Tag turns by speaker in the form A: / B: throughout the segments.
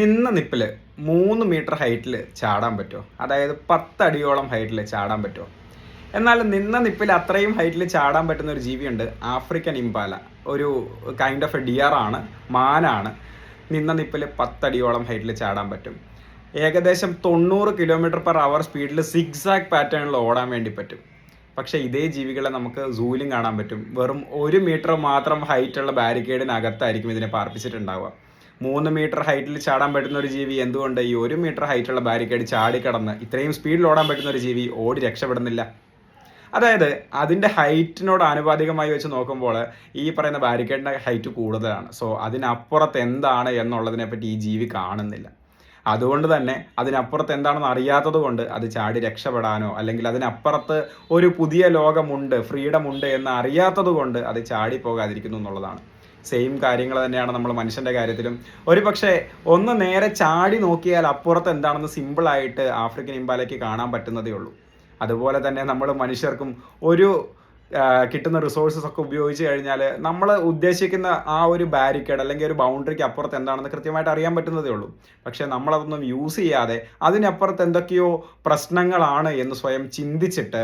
A: നിന്ന നിപ്പിൽ മൂന്ന് മീറ്റർ ഹൈറ്റിൽ ചാടാൻ പറ്റുമോ അതായത് പത്തടിയോളം ഹൈറ്റിൽ ചാടാൻ പറ്റുമോ എന്നാൽ നിന്ന നിപ്പിൽ അത്രയും ഹൈറ്റിൽ ചാടാൻ പറ്റുന്ന ഒരു ജീവിയുണ്ട് ആഫ്രിക്കൻ ഇമ്പാല ഒരു കൈൻഡ് ഓഫ് എ ഡിയർ ആണ് മാനാണ്. നിന്ന നിപ്പിൽ പത്തടിയോളം ഹൈറ്റിൽ ചാടാൻ പറ്റും. ഏകദേശം തൊണ്ണൂറ് കിലോമീറ്റർ പെർ അവർ സ്പീഡിൽ സിക്സാക് പാറ്റേണിൽ ഓടാൻ വേണ്ടി പറ്റും. പക്ഷേ ഇതേ ജീവികളെ നമുക്ക് സൂലും കാണാൻ പറ്റും. വെറും ഒരു മീറ്റർ മാത്രം ഹൈറ്റുള്ള ബാരിക്കേഡിനകത്തായിരിക്കും ഇതിനെ പാർപ്പിച്ചിട്ടുണ്ടാവുക. മൂന്ന് മീറ്റർ ഹൈറ്റിൽ ചാടാൻ പറ്റുന്ന ഒരു ജീവി എന്തുകൊണ്ട്? ഈ ഒരു മീറ്റർ ഹൈറ്റുള്ള ബാരിക്കേഡ് ചാടിക്കടന്ന് ഇത്രയും സ്പീഡിൽ ഓടാൻ പറ്റുന്ന ഒരു ജീവി ഓടി രക്ഷപ്പെടുന്നില്ല. അതായത് അതിന്റെ ഹൈറ്റിനോട് ആനുപാതികമായി വെച്ച് നോക്കുമ്പോൾ ഈ പറയുന്ന ബാരിക്കേഡിന്റെ ഹൈറ്റ് കൂടുതലാണ്. സോ അതിനപ്പുറത്ത് എന്താണ് എന്നുള്ളതിനെ പറ്റി ഈ ജീവി കാണുന്നില്ല. അതുകൊണ്ട് തന്നെ അതിനപ്പുറത്ത് എന്താണെന്ന് അറിയാത്തത് കൊണ്ട് അത് ചാടി രക്ഷപ്പെടാനോ അല്ലെങ്കിൽ അതിനപ്പുറത്ത് ഒരു പുതിയ ലോകമുണ്ട് ഫ്രീഡം ഉണ്ട് എന്ന് അറിയാത്തത് കൊണ്ട് അത് ചാടി പോകാതിരിക്കുന്നു എന്നുള്ളതാണ്. സെയിം കാര്യങ്ങൾ തന്നെയാണ് നമ്മൾ മനുഷ്യന്റെ കാര്യത്തിലും. ഒരു പക്ഷേ ഒന്ന് നേരെ ചാടി നോക്കിയാൽ അപ്പുറത്ത് എന്താണെന്ന് സിമ്പിളായിട്ട് ആഫ്രിക്കൻ ഇമ്പാലയ്ക്ക് കാണാൻ പറ്റുന്നതേ ഉള്ളൂ. അതുപോലെ തന്നെ നമ്മൾ മനുഷ്യർക്കും ഒരു കിട്ടുന്ന റിസോഴ്സസ് ഒക്കെ ഉപയോഗിച്ച് കഴിഞ്ഞാൽ നമ്മൾ ഉദ്ദേശിക്കുന്ന ആ ഒരു ബാരിക്കേഡ് അല്ലെങ്കിൽ ഒരു ബൗണ്ടറിക്ക് അപ്പുറത്ത് എന്താണെന്ന് കൃത്യമായിട്ട് അറിയാൻ പറ്റുന്നതേ ഉള്ളൂ. പക്ഷേ നമ്മളതൊന്നും യൂസ് ചെയ്യാതെ അതിനപ്പുറത്ത് എന്തൊക്കെയോ പ്രശ്നങ്ങളാണ് എന്ന് സ്വയം ചിന്തിച്ചിട്ട്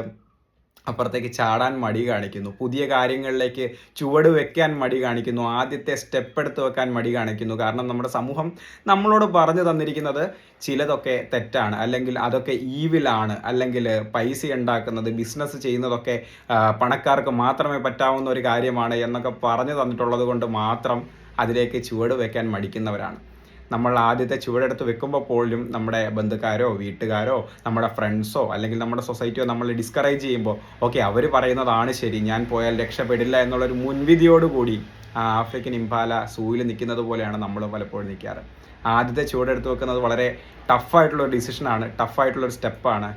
A: അപ്പുറത്തേക്ക് ചാടാൻ മടി കാണിക്കുന്നു. പുതിയ കാര്യങ്ങളിലേക്ക് ചുവട് വെക്കാൻ മടി കാണിക്കുന്നു. ആദ്യത്തെ സ്റ്റെപ്പ് എടുത്ത് വെക്കാൻ മടി കാണിക്കുന്നു. കാരണം നമ്മുടെ സമൂഹം നമ്മളോട് പറഞ്ഞു തന്നിരിക്കുന്നത് ചിലതൊക്കെ തെറ്റാണ്. അല്ലെങ്കിൽ അതൊക്കെ ഈവിലാണ്. അല്ലെങ്കിൽ പൈസ ഉണ്ടാക്കുന്നത് ബിസിനസ് ചെയ്യുന്നതൊക്കെ പണക്കാർക്ക് മാത്രമേ പറ്റാവുന്ന ഒരു കാര്യമാണ് എന്നൊക്കെ പറഞ്ഞു തന്നിട്ടുള്ളത് കൊണ്ട് മാത്രം അതിലേക്ക് ചുവട് വെക്കാൻ മടിക്കുന്നവരാണ്. നമ്മൾ ആദ്യത്തെ ചുവടെടുത്ത് വെക്കുമ്പോൾ പോലും നമ്മുടെ ബന്ധുക്കാരോ വീട്ടുകാരോ നമ്മുടെ ഫ്രണ്ട്സോ അല്ലെങ്കിൽ നമ്മുടെ സൊസൈറ്റിയോ നമ്മൾ ഡിസ്കറേജ് ചെയ്യുമ്പോൾ ഓക്കെ അവർ പറയുന്നതാണ് ശരി ഞാൻ പോയാൽ രക്ഷപ്പെടില്ല എന്നുള്ളൊരു മുൻവിധിയോടുകൂടി ആ ആഫ്രിക്കൻ ഇംപാല സൂയിൽ നിൽക്കുന്നത് പോലെയാണ് നമ്മൾ പലപ്പോഴും നിൽക്കാറ്. ആദ്യത്തെ ചുവടെടുത്ത് വെക്കുന്നത് വളരെ ടഫായിട്ടുള്ള ഒരു ഡിസിഷനാണ് ടഫായിട്ടുള്ള ഒരു സ്റ്റെപ്പാണ്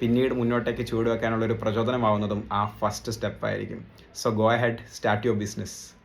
A: പിന്നീട് മുന്നോട്ടേക്ക് ചുവട് വെക്കാനുള്ള ഒരു പ്രചോദനമാവുന്നതും ആ first സ്റ്റെപ്പായിരിക്കും so go head start your business